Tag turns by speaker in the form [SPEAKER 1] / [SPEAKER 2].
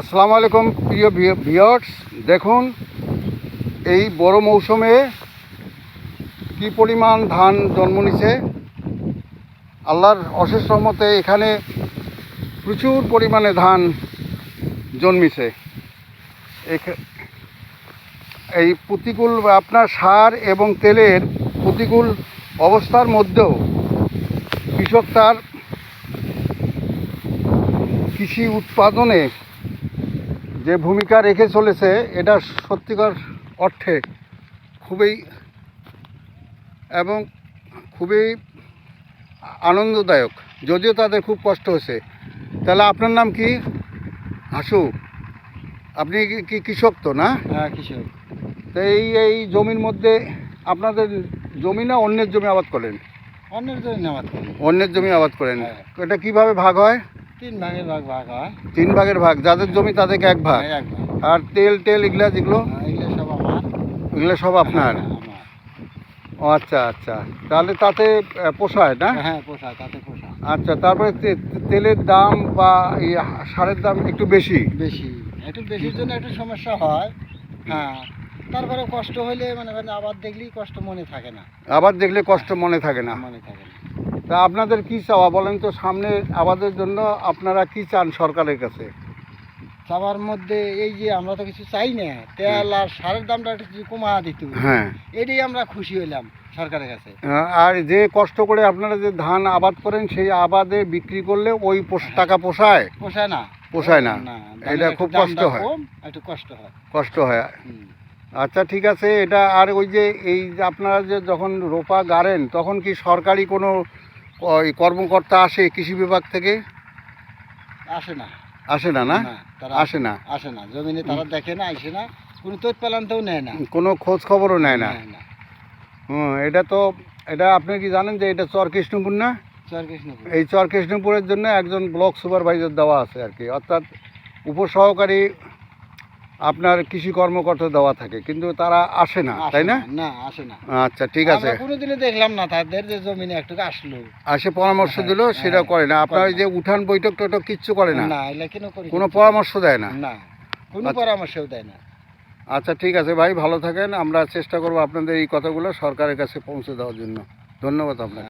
[SPEAKER 1] আসসালামু আলাইকুম, প্রিয় ভিওর্স দেখুন, এই বড় মৌসুমে কি পরিমাণ ধান জন্ম নিছে। আল্লাহর অশেষ রহমতে এখানে প্রচুর পরিমাণে ধান জন্মিছে। এই প্রতিকূল আপনার সার এবং তেলের প্রতিকূল অবস্থার মধ্যেও কৃষক তার কৃষি উৎপাদনে যে ভূমিকা রেখে চলেছে এটা সত্যিকার অর্থে খুবই এবং খুবই আনন্দদায়ক। যদিও তাদের খুব কষ্ট হয়েছে। তাহলে আপনার নাম কি? হাসু। আপনি কি- কৃষক তো না?
[SPEAKER 2] হ্যাঁ কৃষক।
[SPEAKER 1] তো এই এই জমির মধ্যে আপনাদের জমি না অন্যের জমি আবাদ করেন?
[SPEAKER 2] অন্যের জন্য নামাজ করি।
[SPEAKER 1] অন্যের জমি আবাদ করেন।
[SPEAKER 2] হ্যাঁ।
[SPEAKER 1] এটা কীভাবে ভাগ হয়?
[SPEAKER 2] তিন ভাগের ভাগ ভাগ হয়।
[SPEAKER 1] তিন ভাগের ভাগ যাদের জমি তাদেরকে এক ভাগ।
[SPEAKER 2] এক ভাগ।
[SPEAKER 1] আর তেল টেল এগুলা যেগুলো?
[SPEAKER 2] হ্যাঁ, এগুলো সব আমার।
[SPEAKER 1] এগুলো সব আপনার?
[SPEAKER 2] হ্যাঁ,
[SPEAKER 1] ও আচ্ছা আচ্ছা। তাহলে তাতে পোষায় না?
[SPEAKER 2] হ্যাঁ পোষায় তাতে পোষায়।
[SPEAKER 1] আচ্ছা তারপরে তেলের দাম বা এই সারের দাম একটু বেশি?
[SPEAKER 2] বেশি। একটু বেশির জন্য একটু সমস্যা হয়। হ্যাঁ তারপরে কষ্ট হলে মানে মানে আবার দেখলেই কষ্ট মনে থাকে না।
[SPEAKER 1] আবার দেখলে কষ্ট মনে থাকে না।
[SPEAKER 2] মনে থাকে না।
[SPEAKER 1] তা আপনাদের কি চাওয়া বলেন তো সামনে আবাদের জন্য আপনারা কি চান সরকারের কাছে?
[SPEAKER 2] সবার মধ্যে এই যে আমরা তো কিছু চাই না তেল আর সারের দামটা একটু কমা দিত
[SPEAKER 1] হ্যাঁ।
[SPEAKER 2] এটাই আমরা খুশি হইলাম সরকারের কাছে।
[SPEAKER 1] আর যে কষ্ট করে আপনারা যে ধান আবাদ করেন সেই আবাদে বিক্রি করলে ওই টাকা পোষায়?
[SPEAKER 2] পোষায় না।
[SPEAKER 1] পোষায় না। এটা খুব কষ্ট হয়।
[SPEAKER 2] একটু কষ্ট হয়।
[SPEAKER 1] কষ্ট হয়। আচ্ছা ঠিক আছে এটা আর ওই যে এই যে আপনারা যে যখন রোপা গাড়েন তখন কি সরকারি কোনো ওই কর্মকর্তা আসে কৃষি বিভাগ থেকে?
[SPEAKER 2] আসে না।
[SPEAKER 1] আসে না না?
[SPEAKER 2] তারা
[SPEAKER 1] আসে না?
[SPEAKER 2] আসে না। জমিনে তারা দেখে না আসে না। কোনো তোর পেলান্তেও নেয় না।
[SPEAKER 1] কোনো খোঁজ খবরও নেয় না। হুম এটা তো এটা আপনি কি জানেন যে এটা চর কৃষ্ণপুর না?
[SPEAKER 2] চর কৃষ্ণপুর।
[SPEAKER 1] এই চর কৃষ্ণপুরের জন্য একজন ব্লক সুপারভাইজার দেওয়া আছে আর কি। অর্থাৎ উপসহকারী আপনার কৃষি কর্মকর্তা দেওয়া থাকে কিন্তু তারা আসে না তাই না?
[SPEAKER 2] না আসে না।
[SPEAKER 1] আচ্ছা ঠিক আছে।
[SPEAKER 2] কোনোদিনও দেখলাম না তাদের যে জমিনে একটু আসলো।
[SPEAKER 1] আসে পরামর্শ
[SPEAKER 2] হ্যাঁ,
[SPEAKER 1] দিল সেটা
[SPEAKER 2] হ্যাঁ,
[SPEAKER 1] করে না। আপনার ওই যে উঠান বৈঠক টৈঠক কিচ্ছু করে না?
[SPEAKER 2] না এগুলা কেন করি?
[SPEAKER 1] কোনো পরামর্শ দেয় না?
[SPEAKER 2] না কোনো
[SPEAKER 1] আচ্ছা।
[SPEAKER 2] পরামর্শও দেয় না।
[SPEAKER 1] আচ্ছা ঠিক আছে ভাই ভালো থাকেন। আমরা চেষ্টা করব আপনাদের এই কথাগুলো সরকারের কাছে পৌঁছে দেওয়ার জন্য। ধন্যবাদ আপনাকে।